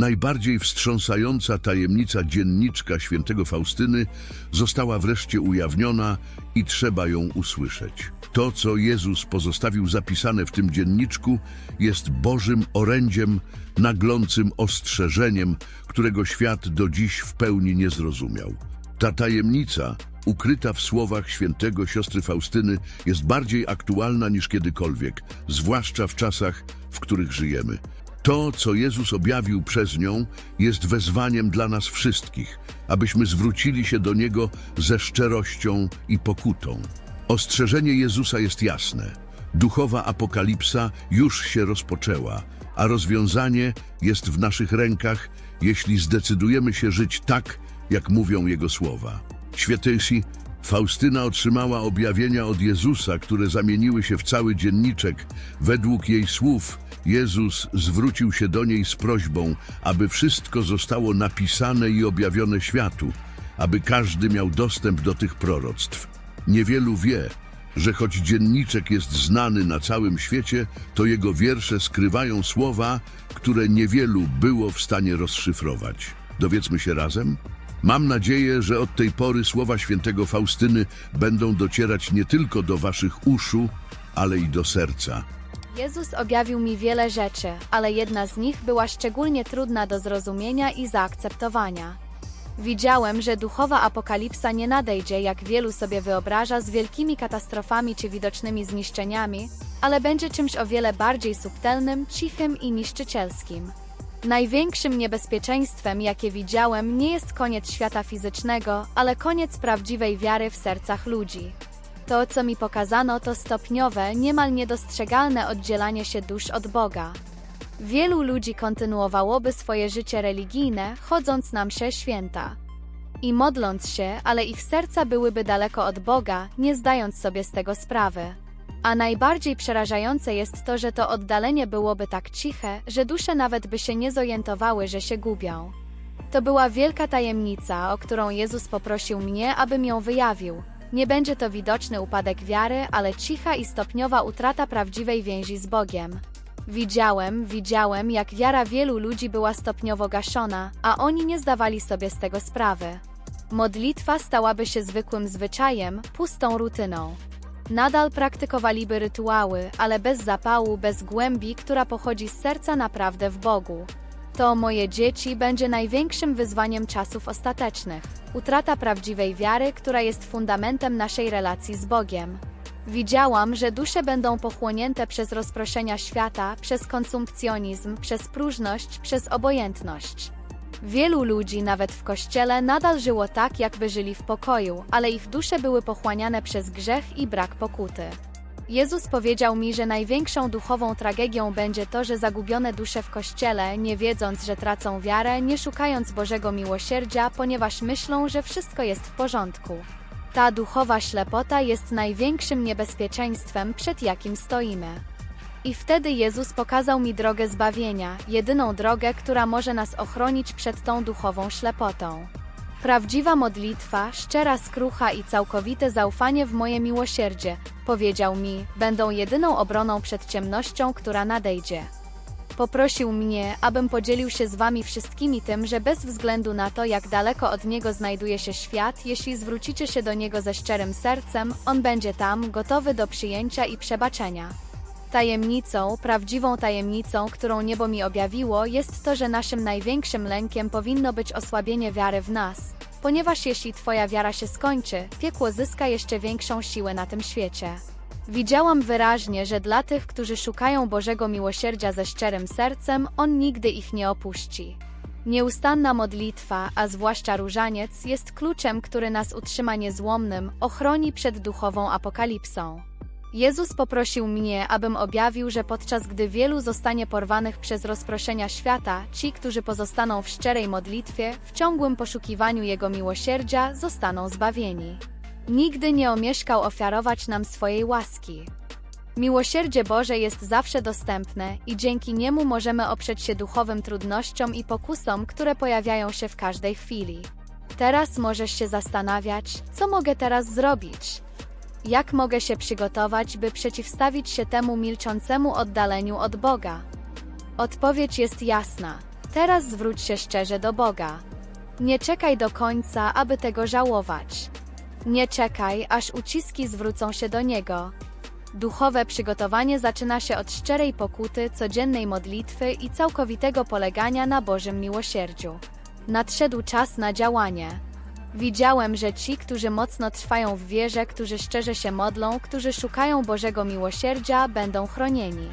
Najbardziej wstrząsająca tajemnica dzienniczka świętego Faustyny została wreszcie ujawniona i trzeba ją usłyszeć. To, co Jezus pozostawił zapisane w tym dzienniczku, jest Bożym orędziem, naglącym ostrzeżeniem, którego świat do dziś w pełni nie zrozumiał. Ta tajemnica, ukryta w słowach świętego siostry Faustyny, jest bardziej aktualna niż kiedykolwiek, zwłaszcza w czasach, w których żyjemy. To, co Jezus objawił przez nią, jest wezwaniem dla nas wszystkich, abyśmy zwrócili się do Niego ze szczerością i pokutą. Ostrzeżenie Jezusa jest jasne. Duchowa apokalipsa już się rozpoczęła, a rozwiązanie jest w naszych rękach, jeśli zdecydujemy się żyć tak, jak mówią Jego słowa. Świętejsi, Faustyna otrzymała objawienia od Jezusa, które zamieniły się w cały dzienniczek. Według jej słów Jezus zwrócił się do niej z prośbą, aby wszystko zostało napisane i objawione światu, aby każdy miał dostęp do tych proroctw. Niewielu wie, że choć dzienniczek jest znany na całym świecie, to jego wiersze skrywają słowa, które niewielu było w stanie rozszyfrować. Dowiedzmy się razem? Mam nadzieję, że od tej pory słowa świętego Faustyny będą docierać nie tylko do waszych uszu, ale i do serca. Jezus objawił mi wiele rzeczy, ale jedna z nich była szczególnie trudna do zrozumienia i zaakceptowania. Widziałem, że duchowa apokalipsa nie nadejdzie, jak wielu sobie wyobraża, z wielkimi katastrofami czy widocznymi zniszczeniami, ale będzie czymś o wiele bardziej subtelnym, cichym i niszczycielskim. Największym niebezpieczeństwem, jakie widziałem, nie jest koniec świata fizycznego, ale koniec prawdziwej wiary w sercach ludzi. To, co mi pokazano, to stopniowe, niemal niedostrzegalne oddzielanie się dusz od Boga. Wielu ludzi kontynuowałoby swoje życie religijne, chodząc na msze święta. I modląc się, ale ich serca byłyby daleko od Boga, nie zdając sobie z tego sprawy. A najbardziej przerażające jest to, że to oddalenie byłoby tak ciche, że dusze nawet by się nie zorientowały, że się gubią. To była wielka tajemnica, o którą Jezus poprosił mnie, abym ją wyjawił. Nie będzie to widoczny upadek wiary, ale cicha i stopniowa utrata prawdziwej więzi z Bogiem. Widziałem, widziałem, jak wiara wielu ludzi była stopniowo gaszona, a oni nie zdawali sobie z tego sprawy. Modlitwa stałaby się zwykłym zwyczajem, pustą rutyną. Nadal praktykowaliby rytuały, ale bez zapału, bez głębi, która pochodzi z serca naprawdę w Bogu. To moje dzieci będzie największym wyzwaniem czasów ostatecznych. Utrata prawdziwej wiary, która jest fundamentem naszej relacji z Bogiem. Widziałam, że dusze będą pochłonięte przez rozproszenia świata, przez konsumpcjonizm, przez próżność, przez obojętność. Wielu ludzi, nawet w kościele, nadal żyło tak, jakby żyli w pokoju, ale ich dusze były pochłaniane przez grzech i brak pokuty. Jezus powiedział mi, że największą duchową tragedią będzie to, że zagubione dusze w kościele, nie wiedząc, że tracą wiarę, nie szukając Bożego miłosierdzia, ponieważ myślą, że wszystko jest w porządku. Ta duchowa ślepota jest największym niebezpieczeństwem, przed jakim stoimy. I wtedy Jezus pokazał mi drogę zbawienia, jedyną drogę, która może nas ochronić przed tą duchową ślepotą. Prawdziwa modlitwa, szczera skrucha i całkowite zaufanie w moje miłosierdzie, powiedział mi, będą jedyną obroną przed ciemnością, która nadejdzie. Poprosił mnie, abym podzielił się z wami wszystkimi tym, że bez względu na to, jak daleko od niego znajduje się świat, jeśli zwrócicie się do niego ze szczerym sercem, on będzie tam, gotowy do przyjęcia i przebaczenia. Tajemnicą, prawdziwą tajemnicą, którą niebo mi objawiło, jest to, że naszym największym lękiem powinno być osłabienie wiary w nas, ponieważ jeśli Twoja wiara się skończy, piekło zyska jeszcze większą siłę na tym świecie. Widziałam wyraźnie, że dla tych, którzy szukają Bożego miłosierdzia ze szczerym sercem, On nigdy ich nie opuści. Nieustanna modlitwa, a zwłaszcza różaniec, jest kluczem, który nas utrzyma niezłomnym, ochroni przed duchową apokalipsą. Jezus poprosił mnie, abym objawił, że podczas gdy wielu zostanie porwanych przez rozproszenia świata, ci, którzy pozostaną w szczerej modlitwie, w ciągłym poszukiwaniu Jego miłosierdzia, zostaną zbawieni. Nigdy nie omieszkał ofiarować nam swojej łaski. Miłosierdzie Boże jest zawsze dostępne i dzięki niemu możemy oprzeć się duchowym trudnościom i pokusom, które pojawiają się w każdej chwili. Teraz możesz się zastanawiać, co mogę teraz zrobić? Jak mogę się przygotować, by przeciwstawić się temu milczącemu oddaleniu od Boga? Odpowiedź jest jasna. Teraz zwróć się szczerze do Boga. Nie czekaj do końca, aby tego żałować. Nie czekaj, aż uciski zwrócą się do Niego. Duchowe przygotowanie zaczyna się od szczerej pokuty, codziennej modlitwy i całkowitego polegania na Bożym miłosierdziu. Nadszedł czas na działanie. Widziałem, że ci, którzy mocno trwają w wierze, którzy szczerze się modlą, którzy szukają Bożego miłosierdzia, będą chronieni.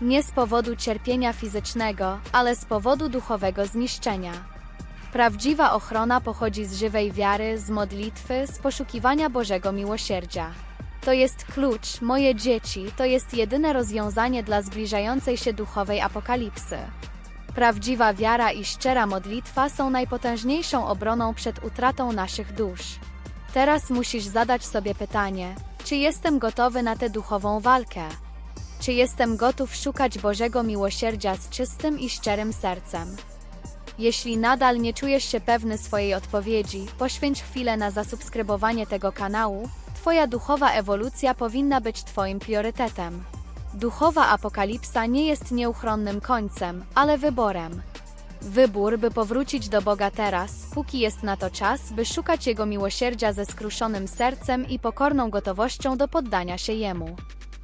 Nie z powodu cierpienia fizycznego, ale z powodu duchowego zniszczenia. Prawdziwa ochrona pochodzi z żywej wiary, z modlitwy, z poszukiwania Bożego miłosierdzia. To jest klucz, moje dzieci, to jest jedyne rozwiązanie dla zbliżającej się duchowej apokalipsy. Prawdziwa wiara i szczera modlitwa są najpotężniejszą obroną przed utratą naszych dusz. Teraz musisz zadać sobie pytanie: czy jestem gotowy na tę duchową walkę? Czy jestem gotów szukać Bożego miłosierdzia z czystym i szczerym sercem? Jeśli nadal nie czujesz się pewny swojej odpowiedzi, poświęć chwilę na zasubskrybowanie tego kanału. Twoja duchowa ewolucja powinna być Twoim priorytetem. Duchowa apokalipsa nie jest nieuchronnym końcem, ale wyborem. Wybór, by powrócić do Boga teraz, póki jest na to czas, by szukać Jego miłosierdzia ze skruszonym sercem i pokorną gotowością do poddania się Jemu.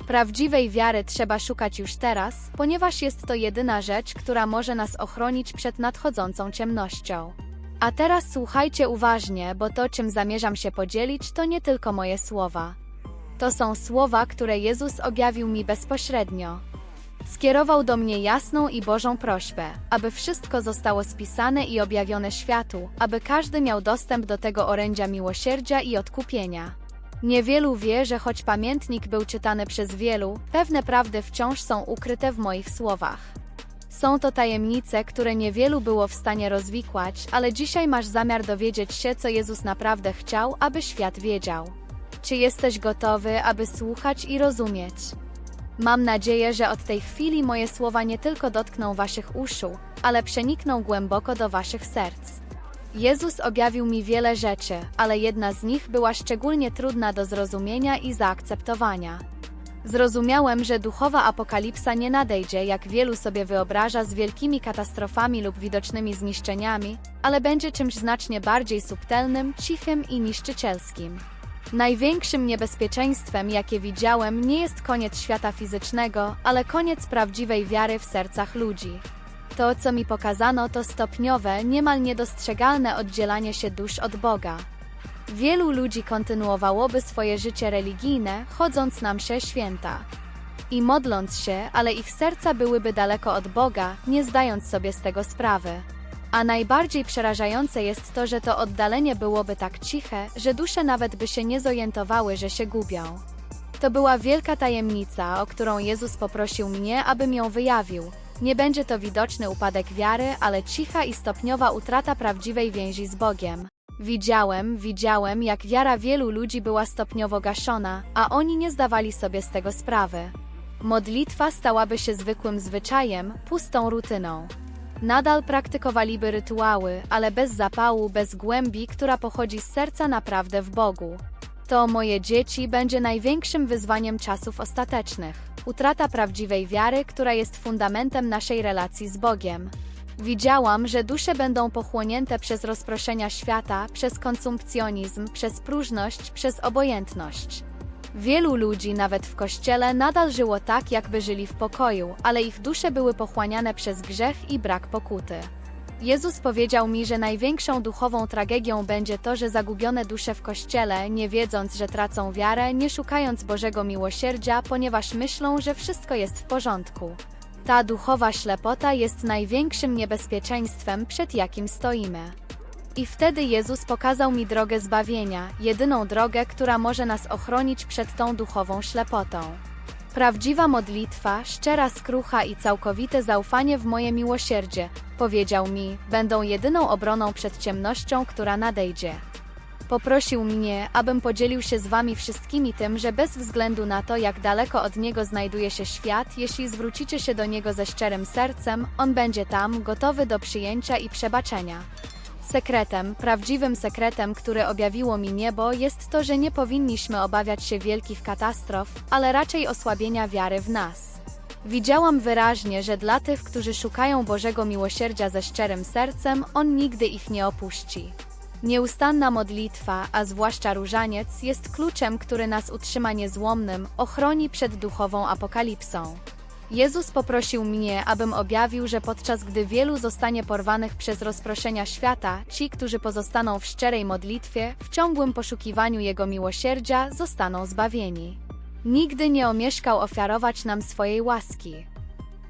Prawdziwej wiary trzeba szukać już teraz, ponieważ jest to jedyna rzecz, która może nas ochronić przed nadchodzącą ciemnością. A teraz słuchajcie uważnie, bo to, czym zamierzam się podzielić, to nie tylko moje słowa. To są słowa, które Jezus objawił mi bezpośrednio. Skierował do mnie jasną i Bożą prośbę, aby wszystko zostało spisane i objawione światu, aby każdy miał dostęp do tego orędzia miłosierdzia i odkupienia. Niewielu wie, że choć pamiętnik był czytany przez wielu, pewne prawdy wciąż są ukryte w moich słowach. Są to tajemnice, które niewielu było w stanie rozwikłać, ale dzisiaj masz zamiar dowiedzieć się, co Jezus naprawdę chciał, aby świat wiedział. Czy jesteś gotowy, aby słuchać i rozumieć? Mam nadzieję, że od tej chwili moje słowa nie tylko dotkną waszych uszu, ale przenikną głęboko do waszych serc. Jezus objawił mi wiele rzeczy, ale jedna z nich była szczególnie trudna do zrozumienia i zaakceptowania. Zrozumiałem, że duchowa apokalipsa nie nadejdzie, jak wielu sobie wyobraża, z wielkimi katastrofami lub widocznymi zniszczeniami, ale będzie czymś znacznie bardziej subtelnym, cichym i niszczycielskim. Największym niebezpieczeństwem, jakie widziałem, nie jest koniec świata fizycznego, ale koniec prawdziwej wiary w sercach ludzi. To, co mi pokazano, to stopniowe, niemal niedostrzegalne oddzielanie się dusz od Boga. Wielu ludzi kontynuowałoby swoje życie religijne, chodząc na msze święta. I modląc się, ale ich serca byłyby daleko od Boga, nie zdając sobie z tego sprawy. A najbardziej przerażające jest to, że to oddalenie byłoby tak ciche, że dusze nawet by się nie zorientowały, że się gubią. To była wielka tajemnica, o którą Jezus poprosił mnie, abym ją wyjawił. Nie będzie to widoczny upadek wiary, ale cicha i stopniowa utrata prawdziwej więzi z Bogiem. Widziałem, widziałem, jak wiara wielu ludzi była stopniowo gaszona, a oni nie zdawali sobie z tego sprawy. Modlitwa stałaby się zwykłym zwyczajem, pustą rutyną. Nadal praktykowaliby rytuały, ale bez zapału, bez głębi, która pochodzi z serca naprawdę w Bogu. To, moje dzieci, będzie największym wyzwaniem czasów ostatecznych. Utrata prawdziwej wiary, która jest fundamentem naszej relacji z Bogiem. Widziałam, że dusze będą pochłonięte przez rozproszenia świata, przez konsumpcjonizm, przez próżność, przez obojętność. Wielu ludzi, nawet w kościele, nadal żyło tak, jakby żyli w pokoju, ale ich dusze były pochłaniane przez grzech i brak pokuty. Jezus powiedział mi, że największą duchową tragedią będzie to, że zagubione dusze w kościele, nie wiedząc, że tracą wiarę, nie szukając Bożego miłosierdzia, ponieważ myślą, że wszystko jest w porządku. Ta duchowa ślepota jest największym niebezpieczeństwem, przed jakim stoimy. I wtedy Jezus pokazał mi drogę zbawienia, jedyną drogę, która może nas ochronić przed tą duchową ślepotą. Prawdziwa modlitwa, szczera skrucha i całkowite zaufanie w moje miłosierdzie, powiedział mi, będą jedyną obroną przed ciemnością, która nadejdzie. Poprosił mnie, abym podzielił się z wami wszystkimi tym, że bez względu na to, jak daleko od niego znajduje się świat, jeśli zwrócicie się do niego ze szczerym sercem, on będzie tam, gotowy do przyjęcia i przebaczenia. Sekretem, prawdziwym sekretem, który objawiło mi niebo, jest to, że nie powinniśmy obawiać się wielkich katastrof, ale raczej osłabienia wiary w nas. Widziałam wyraźnie, że dla tych, którzy szukają Bożego miłosierdzia ze szczerym sercem, On nigdy ich nie opuści. Nieustanna modlitwa, a zwłaszcza różaniec, jest kluczem, który nas utrzyma niezłomnym, ochroni przed duchową apokalipsą. Jezus poprosił mnie, abym objawił, że podczas gdy wielu zostanie porwanych przez rozproszenia świata, ci, którzy pozostaną w szczerej modlitwie, w ciągłym poszukiwaniu Jego miłosierdzia, zostaną zbawieni. Nigdy nie omieszkał ofiarować nam swojej łaski.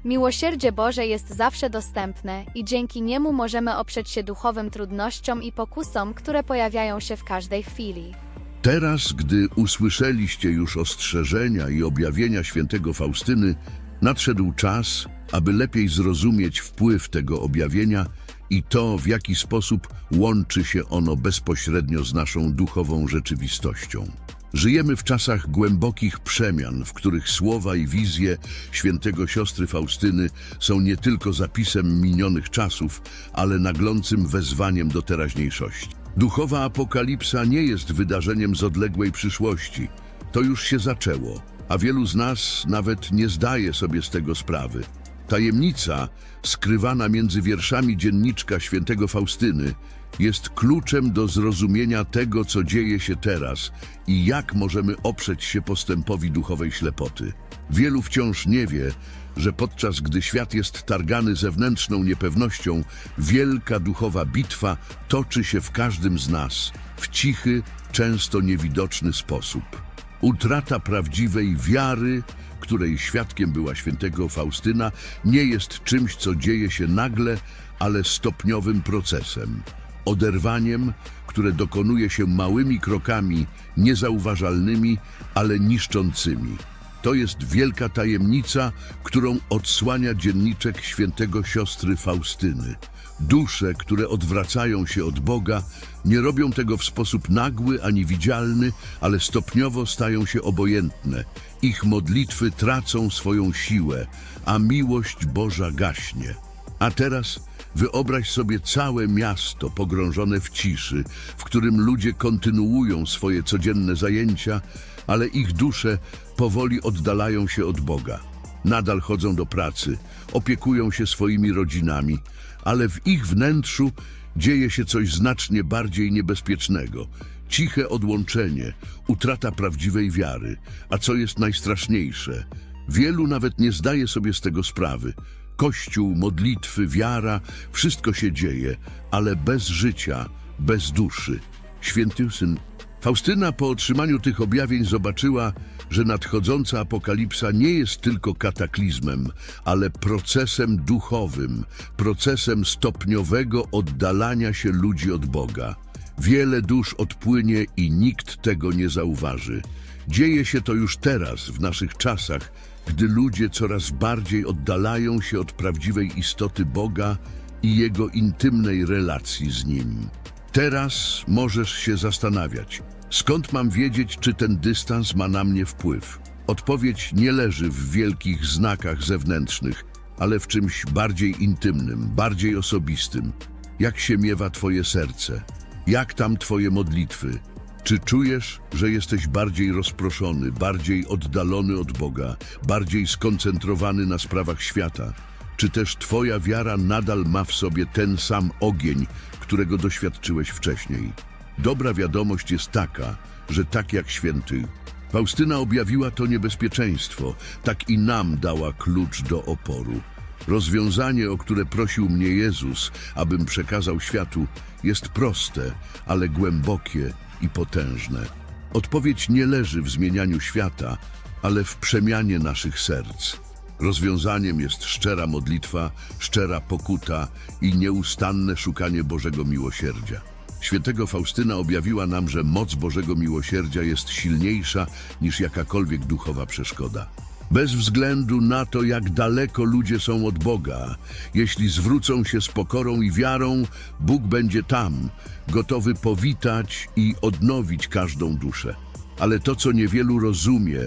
Miłosierdzie Boże jest zawsze dostępne i dzięki niemu możemy oprzeć się duchowym trudnościom i pokusom, które pojawiają się w każdej chwili. Teraz, gdy usłyszeliście już ostrzeżenia i objawienia świętego Faustyny, nadszedł czas, aby lepiej zrozumieć wpływ tego objawienia i to, w jaki sposób łączy się ono bezpośrednio z naszą duchową rzeczywistością. Żyjemy w czasach głębokich przemian, w których słowa i wizje świętego siostry Faustyny są nie tylko zapisem minionych czasów, ale naglącym wezwaniem do teraźniejszości. Duchowa apokalipsa nie jest wydarzeniem z odległej przyszłości. To już się zaczęło, a wielu z nas nawet nie zdaje sobie z tego sprawy. Tajemnica, skrywana między wierszami dzienniczka świętego Faustyny, jest kluczem do zrozumienia tego, co dzieje się teraz i jak możemy oprzeć się postępowi duchowej ślepoty. Wielu wciąż nie wie, że podczas gdy świat jest targany zewnętrzną niepewnością, wielka duchowa bitwa toczy się w każdym z nas, w cichy, często niewidoczny sposób. Utrata prawdziwej wiary, której świadkiem była świętego Faustyna, nie jest czymś, co dzieje się nagle, ale stopniowym procesem. Oderwaniem, które dokonuje się małymi krokami, niezauważalnymi, ale niszczącymi. To jest wielka tajemnica, którą odsłania dzienniczek świętego siostry Faustyny. Dusze, które odwracają się od Boga, nie robią tego w sposób nagły ani widzialny, ale stopniowo stają się obojętne. Ich modlitwy tracą swoją siłę, a miłość Boża gaśnie. A teraz wyobraź sobie całe miasto pogrążone w ciszy, w którym ludzie kontynuują swoje codzienne zajęcia, ale ich dusze powoli oddalają się od Boga. Nadal chodzą do pracy, opiekują się swoimi rodzinami, ale w ich wnętrzu dzieje się coś znacznie bardziej niebezpiecznego. Ciche odłączenie, utrata prawdziwej wiary, a co jest najstraszniejsze, wielu nawet nie zdaje sobie z tego sprawy. Kościół, modlitwy, wiara, wszystko się dzieje, ale bez życia, bez duszy. Święty Syn Faustyna po otrzymaniu tych objawień zobaczyła, że nadchodząca apokalipsa nie jest tylko kataklizmem, ale procesem duchowym, procesem stopniowego oddalania się ludzi od Boga. Wiele dusz odpłynie i nikt tego nie zauważy. Dzieje się to już teraz, w naszych czasach, gdy ludzie coraz bardziej oddalają się od prawdziwej istoty Boga i Jego intymnej relacji z Nim. Teraz możesz się zastanawiać, skąd mam wiedzieć, czy ten dystans ma na mnie wpływ. Odpowiedź nie leży w wielkich znakach zewnętrznych, ale w czymś bardziej intymnym, bardziej osobistym. Jak się miewa Twoje serce? Jak tam Twoje modlitwy? Czy czujesz, że jesteś bardziej rozproszony, bardziej oddalony od Boga, bardziej skoncentrowany na sprawach świata? Czy też Twoja wiara nadal ma w sobie ten sam ogień, którego doświadczyłeś wcześniej? Dobra wiadomość jest taka, że tak jak święty Faustyna objawiła to niebezpieczeństwo, tak i nam dała klucz do oporu. Rozwiązanie, o które prosił mnie Jezus, abym przekazał światu, jest proste, ale głębokie i potężne. Odpowiedź nie leży w zmienianiu świata, ale w przemianie naszych serc. Rozwiązaniem jest szczera modlitwa, szczera pokuta i nieustanne szukanie Bożego miłosierdzia. Świętego Faustyna objawiła nam, że moc Bożego miłosierdzia jest silniejsza niż jakakolwiek duchowa przeszkoda. Bez względu na to, jak daleko ludzie są od Boga, jeśli zwrócą się z pokorą i wiarą, Bóg będzie tam, gotowy powitać i odnowić każdą duszę. Ale to, co niewielu rozumie,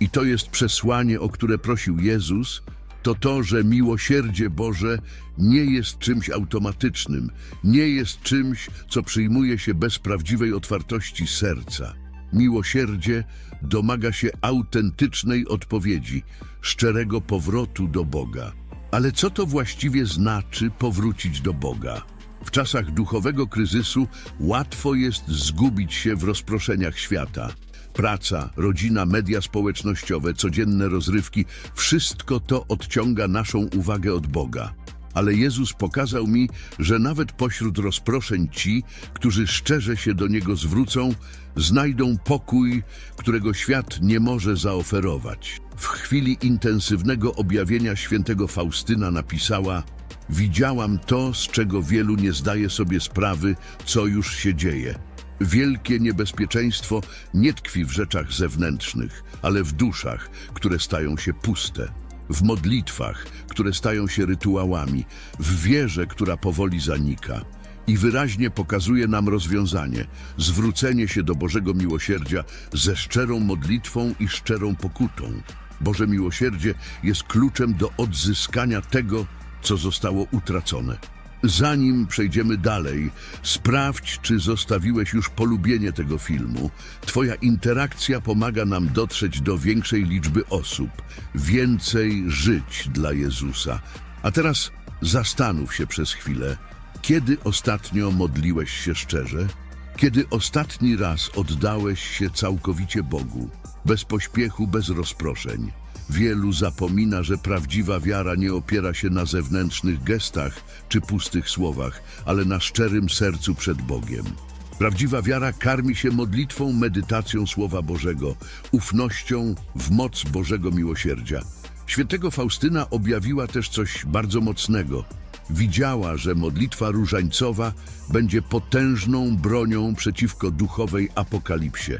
i to jest przesłanie, o które prosił Jezus, to to, że miłosierdzie Boże nie jest czymś automatycznym, nie jest czymś, co przyjmuje się bez prawdziwej otwartości serca. miłosierdzie domaga się autentycznej odpowiedzi, szczerego powrotu do Boga. Ale co to właściwie znaczy powrócić do Boga? W czasach duchowego kryzysu łatwo jest zgubić się w rozproszeniach świata. Praca, rodzina, media społecznościowe, codzienne rozrywki wszystko to odciąga naszą uwagę od Boga. Ale Jezus pokazał mi, że nawet pośród rozproszeń ci, którzy szczerze się do Niego zwrócą, znajdą pokój, którego świat nie może zaoferować. W chwili intensywnego objawienia świętego Faustyna napisała Widziałam to, z czego wielu nie zdaje sobie sprawy, co już się dzieje. Wielkie niebezpieczeństwo nie tkwi w rzeczach zewnętrznych, ale w duszach, które stają się puste, w modlitwach, które stają się rytuałami, w wierze, która powoli zanika. I wyraźnie pokazuje nam rozwiązanie zwrócenie się do Bożego miłosierdzia ze szczerą modlitwą i szczerą pokutą. Boże miłosierdzie jest kluczem do odzyskania tego, co zostało utracone. Zanim przejdziemy dalej, sprawdź, czy zostawiłeś już polubienie tego filmu. Twoja interakcja pomaga nam dotrzeć do większej liczby osób, więcej żyć dla Jezusa. A teraz zastanów się przez chwilę, kiedy ostatnio modliłeś się szczerze? Kiedy ostatni raz oddałeś się całkowicie Bogu, bez pośpiechu, bez rozproszeń? Wielu zapomina, że prawdziwa wiara nie opiera się na zewnętrznych gestach czy pustych słowach, ale na szczerym sercu przed Bogiem. Prawdziwa wiara karmi się modlitwą, medytacją Słowa Bożego, ufnością w moc Bożego miłosierdzia. Świętego Faustyna objawiła też coś bardzo mocnego. Widziała, że modlitwa różańcowa będzie potężną bronią przeciwko duchowej apokalipsie.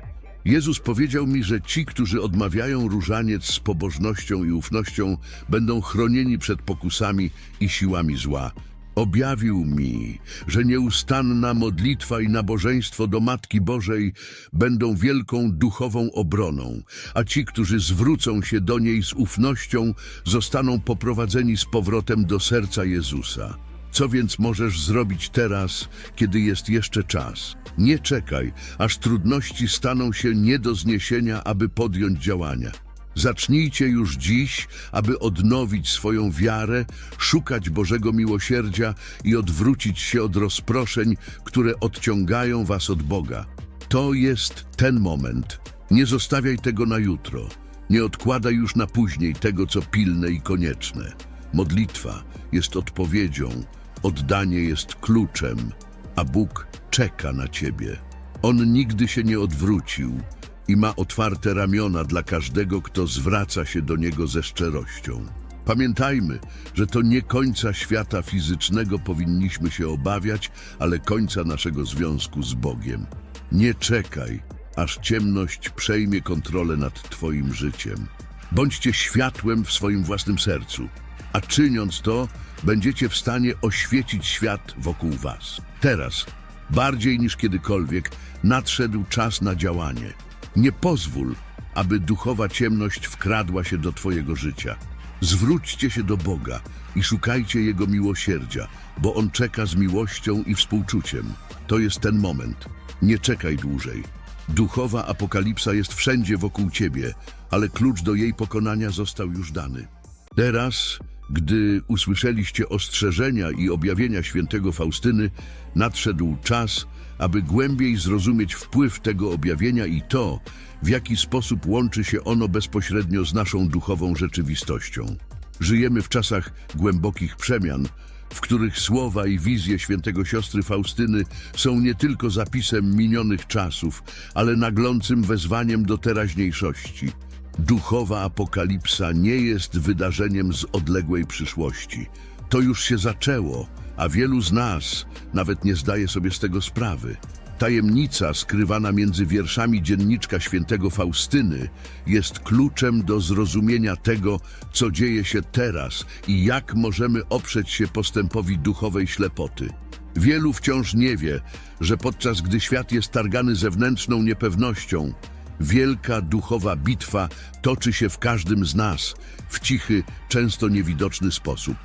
Jezus powiedział mi, że ci, którzy odmawiają różaniec z pobożnością i ufnością, będą chronieni przed pokusami i siłami zła. Objawił mi, że nieustanna modlitwa i nabożeństwo do Matki Bożej będą wielką duchową obroną, a ci, którzy zwrócą się do niej z ufnością, zostaną poprowadzeni z powrotem do serca Jezusa. Co więc możesz zrobić teraz, kiedy jest jeszcze czas? Nie czekaj, aż trudności staną się nie do zniesienia, aby podjąć działania. Zacznijcie już dziś, aby odnowić swoją wiarę, szukać Bożego miłosierdzia i odwrócić się od rozproszeń, które odciągają was od Boga. To jest ten moment. Nie zostawiaj tego na jutro. Nie odkładaj już na później tego, co pilne i konieczne. Modlitwa jest odpowiedzią, oddanie jest kluczem, a Bóg czeka na ciebie. On nigdy się nie odwrócił i ma otwarte ramiona dla każdego, kto zwraca się do Niego ze szczerością. Pamiętajmy, że to nie końca świata fizycznego powinniśmy się obawiać, ale końca naszego związku z Bogiem. Nie czekaj, aż ciemność przejmie kontrolę nad Twoim życiem. Bądźcie światłem w swoim własnym sercu, a czyniąc to, będziecie w stanie oświecić świat wokół Was. Teraz, bardziej niż kiedykolwiek, nadszedł czas na działanie. Nie pozwól, aby duchowa ciemność wkradła się do Twojego życia. Zwróćcie się do Boga i szukajcie Jego miłosierdzia, bo On czeka z miłością i współczuciem. To jest ten moment. Nie czekaj dłużej. Duchowa apokalipsa jest wszędzie wokół Ciebie, ale klucz do jej pokonania został już dany. Teraz, gdy usłyszeliście ostrzeżenia i objawienia świętego Faustyny, nadszedł czas, aby głębiej zrozumieć wpływ tego objawienia i to, w jaki sposób łączy się ono bezpośrednio z naszą duchową rzeczywistością. Żyjemy w czasach głębokich przemian, w których słowa i wizje świętego siostry Faustyny są nie tylko zapisem minionych czasów, ale naglącym wezwaniem do teraźniejszości. Duchowa apokalipsa nie jest wydarzeniem z odległej przyszłości. To już się zaczęło, a wielu z nas nawet nie zdaje sobie z tego sprawy. Tajemnica skrywana między wierszami dzienniczka świętego Faustyny jest kluczem do zrozumienia tego, co dzieje się teraz i jak możemy oprzeć się postępowi duchowej ślepoty. Wielu wciąż nie wie, że podczas gdy świat jest targany zewnętrzną niepewnością, wielka duchowa bitwa toczy się w każdym z nas w cichy, często niewidoczny sposób.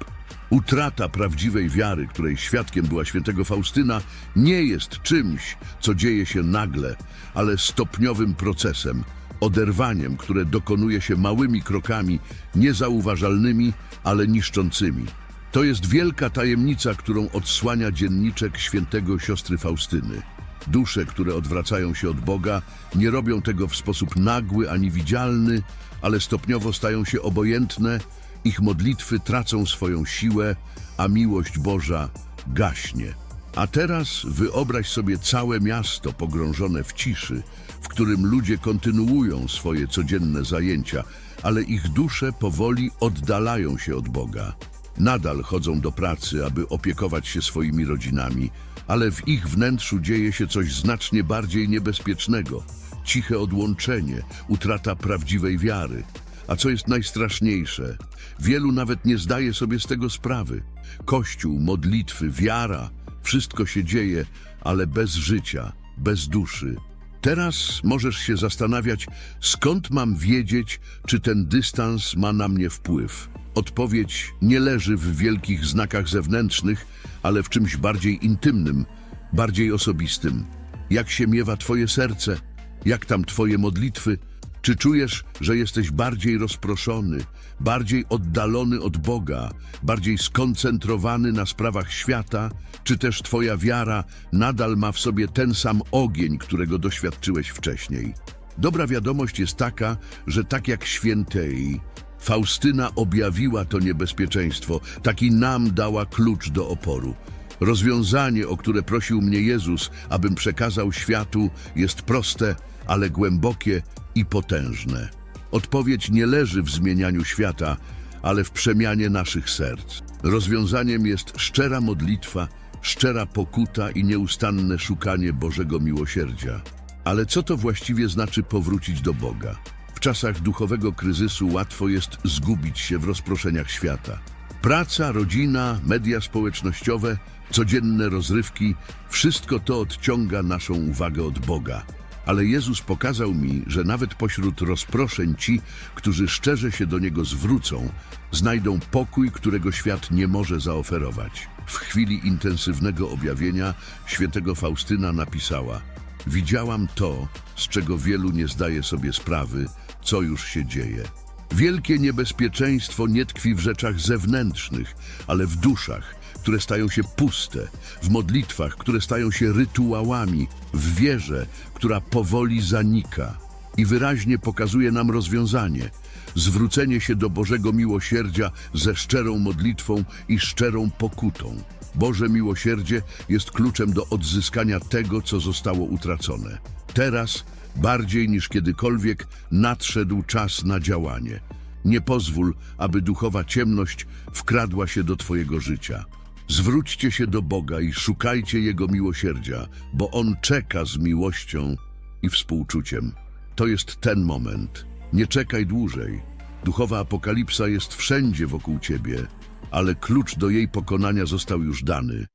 Utrata prawdziwej wiary, której świadkiem była świętego Faustyna, nie jest czymś, co dzieje się nagle, ale stopniowym procesem, oderwaniem, które dokonuje się małymi krokami, niezauważalnymi, ale niszczącymi. To jest wielka tajemnica, którą odsłania dzienniczek świętego siostry Faustyny. Dusze, które odwracają się od Boga, nie robią tego w sposób nagły ani widzialny, ale stopniowo stają się obojętne, ich modlitwy tracą swoją siłę, a miłość Boża gaśnie. A teraz wyobraź sobie całe miasto pogrążone w ciszy, w którym ludzie kontynuują swoje codzienne zajęcia, ale ich dusze powoli oddalają się od Boga. Nadal chodzą do pracy, aby opiekować się swoimi rodzinami, ale w ich wnętrzu dzieje się coś znacznie bardziej niebezpiecznego. Ciche odłączenie, utrata prawdziwej wiary. A co jest najstraszniejsze, wielu nawet nie zdaje sobie z tego sprawy. Kościół, modlitwy, wiara, wszystko się dzieje, ale bez życia, bez duszy. Teraz możesz się zastanawiać, skąd mam wiedzieć, czy ten dystans ma na mnie wpływ. Odpowiedź nie leży w wielkich znakach zewnętrznych, ale w czymś bardziej intymnym, bardziej osobistym. Jak się miewa Twoje serce? Jak tam Twoje modlitwy? Czy czujesz, że jesteś bardziej rozproszony, bardziej oddalony od Boga, bardziej skoncentrowany na sprawach świata? Czy też Twoja wiara nadal ma w sobie ten sam ogień, którego doświadczyłeś wcześniej? Dobra wiadomość jest taka, że tak jak świętej, Faustyna objawiła to niebezpieczeństwo, taki nam dała klucz do oporu. Rozwiązanie, o które prosił mnie Jezus, abym przekazał światu, jest proste, ale głębokie i potężne. Odpowiedź nie leży w zmienianiu świata, ale w przemianie naszych serc. Rozwiązaniem jest szczera modlitwa, szczera pokuta i nieustanne szukanie Bożego miłosierdzia. Ale co to właściwie znaczy powrócić do Boga? W czasach duchowego kryzysu łatwo jest zgubić się w rozproszeniach świata. Praca, rodzina, media społecznościowe, codzienne rozrywki wszystko to odciąga naszą uwagę od Boga. Ale Jezus pokazał mi, że nawet pośród rozproszeń ci, którzy szczerze się do Niego zwrócą, znajdą pokój, którego świat nie może zaoferować. W chwili intensywnego objawienia świętego Faustyna napisała Widziałam to, z czego wielu nie zdaje sobie sprawy, co już się dzieje. Wielkie niebezpieczeństwo nie tkwi w rzeczach zewnętrznych, ale w duszach, które stają się puste, w modlitwach, które stają się rytuałami, w wierze, która powoli zanika i wyraźnie pokazuje nam rozwiązanie zwrócenie się do Bożego miłosierdzia ze szczerą modlitwą i szczerą pokutą. Boże miłosierdzie jest kluczem do odzyskania tego, co zostało utracone. Teraz, bardziej niż kiedykolwiek, nadszedł czas na działanie. Nie pozwól, aby duchowa ciemność wkradła się do Twojego życia. Zwróćcie się do Boga i szukajcie Jego miłosierdzia, bo On czeka z miłością i współczuciem. To jest ten moment. Nie czekaj dłużej. Duchowa apokalipsa jest wszędzie wokół Ciebie, ale klucz do jej pokonania został już dany.